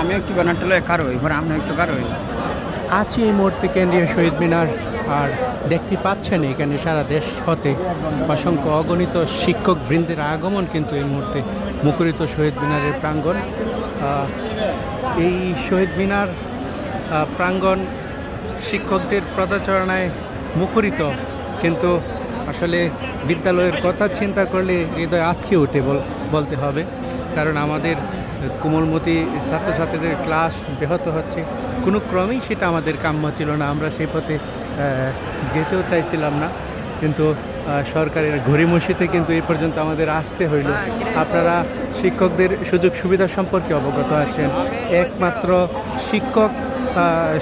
আমি একটু বানাটলে কারও এবার আমরা একটু কারও আছি এই মুহূর্তে কেন্দ্রীয় শহীদ মিনার, আর দেখতে পাচ্ছেন এখানে সারা দেশ হতে অসংখ্য অগণিত শিক্ষক বৃন্দের আগমন কিন্তু এই মুহূর্তে মুখরিত শহীদ মিনারের প্রাঙ্গণ। এই শহীদ মিনার প্রাঙ্গণ শিক্ষকদের পদচারণায় মুখরিত, কিন্তু আসলে বিদ্যালয়ের কথা চিন্তা করলে হৃদয় আটকে উঠে বল- বলতে হবে, কারণ আমাদের কোমলমতি ছাত্রছাত্রীদের ক্লাস ব্যাহত হচ্ছে। কোনো ক্রমেই সেটা আমাদের কাম্য ছিল না, আমরা সেই পথে যেতেও চাইছিলাম না। কিন্তু সরকারের ঘড়িমসিতে কিন্তু এই পর্যন্ত আমাদের আসতে হইল। আপনারা শিক্ষকদের সুযোগ সুবিধা সম্পর্কে অবগত আছেন। একমাত্র শিক্ষক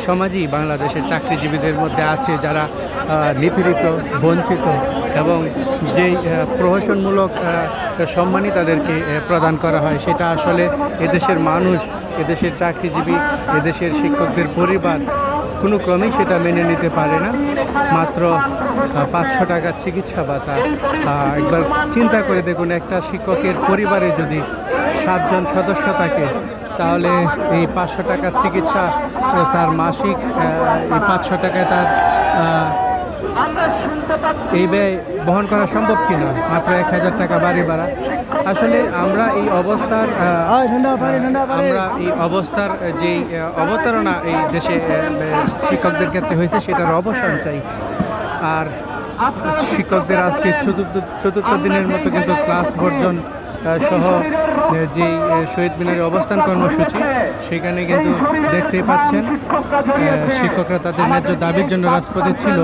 সমাজই বাংলাদেশের চাকরিজীবীদের মধ্যে আছে যারা নিপীড়িত, বঞ্চিত। এবং যেই প্রহসনমূলক সম্মানই তাদেরকে প্রদান করা হয়। সেটা আসলে এদেশের মানুষ, এদেশের চাকরিজীবী, এদেশের শিক্ষকদের পরিবার কোনো ক্রমেই সেটা মেনে নিতে পারে না। মাত্র পাঁচশো টাকার চিকিৎসা ভাতা একবার চিন্তা করে দেখুন, একটা শিক্ষকের পরিবারে যদি সাতজন সদস্য থাকে, তাহলে এই পাঁচশো টাকার চিকিৎসা তার মাসিক এই পাঁচশো টাকায় তার এই ব্যয় বহন করা সম্ভব কিনা? মাত্র এক হাজার টাকা বাড়ি ভাড়া। আসলে আমরা এই অবস্থার আমরা এই অবস্থার যেই অবতারণা এই দেশে শিক্ষকদের ক্ষেত্রে হয়েছে সেটার অবসান চাই। আর শিক্ষকদের আজকে চতুর্থ চতুর্থ দিনের মতো কিন্তু ক্লাস বর্জন সহ যেই শহীদ মিনারের অবস্থান কর্মসূচি, সেখানে কিন্তু দেখতেই পাচ্ছেন শিক্ষকরা তাদের ন্যায্য দাবির জন্য রাজপথে ছিল।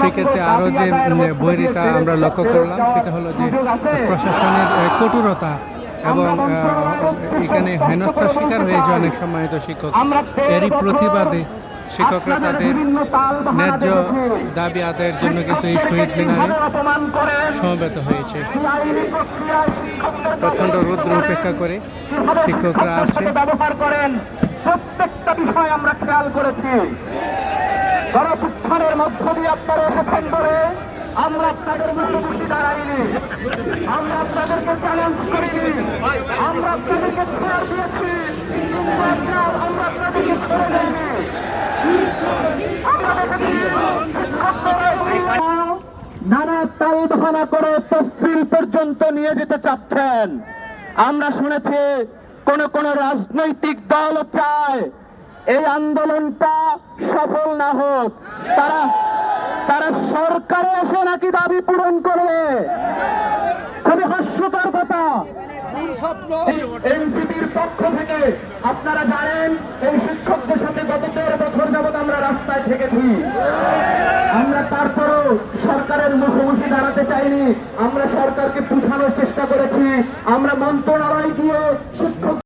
সেক্ষেত্রে আরও যে বৈরিতা আমরা লক্ষ্য করলাম, সেটা হলো যে, প্রশাসনের কঠোরতা এবং এখানে হেনস্থার শিকার হয়েছে অনেক সম্মানিত শিক্ষক। এরই প্রতিবাদে শিক্ষকরা তাদের ন্যায্য দাবি আদায়ের জন্য কিন্তু এই শহীদ মিনারে সমবেত হয়েছে। প্রচণ্ড রৌদ্র উপেক্ষা করে শিক্ষকরা আছে ব্যবহার করেন প্রত্যেকটা বিষয় আমরা খেয়াল করেছি। গণপুত্থানের মধ্য দিয়ে আপনারা এসেছেন বলে আমরা আপনাদের মুখোমুখি দাঁড়াইনি। আমরা আপনাদেরকে চ্যালেঞ্জ করিনি। আমরা আপনাদেরকে ছেড়ে দিয়েছি। কিন্তু আমরা আপনাদেরকে ছেড়ে দেয়নি নানা তাল বাহানা করে তফসিল পর্যন্ত নিয়ে যেতে চাচ্ছেন। আমরা শুনেছি, কোন কোন রাজনৈতিক দল চায় এই আন্দোলনটা সফল না হোক। তারা তারা সরকারে এসে নাকি দাবি পূরণ করবে? খুবই হাস্যকর কথা। এনসিপির পক্ষ থেকে আপনারা জানেন, এই শিক্ষকদের থেকেছি। আমরা তারপরও সরকারের মুখোমুখি দাঁড়াতে চাইনি। আমরা সরকারকে পুঠানোর চেষ্টা করেছি। আমরা মন্ত্রণালয় গিয়ে শিক্ষক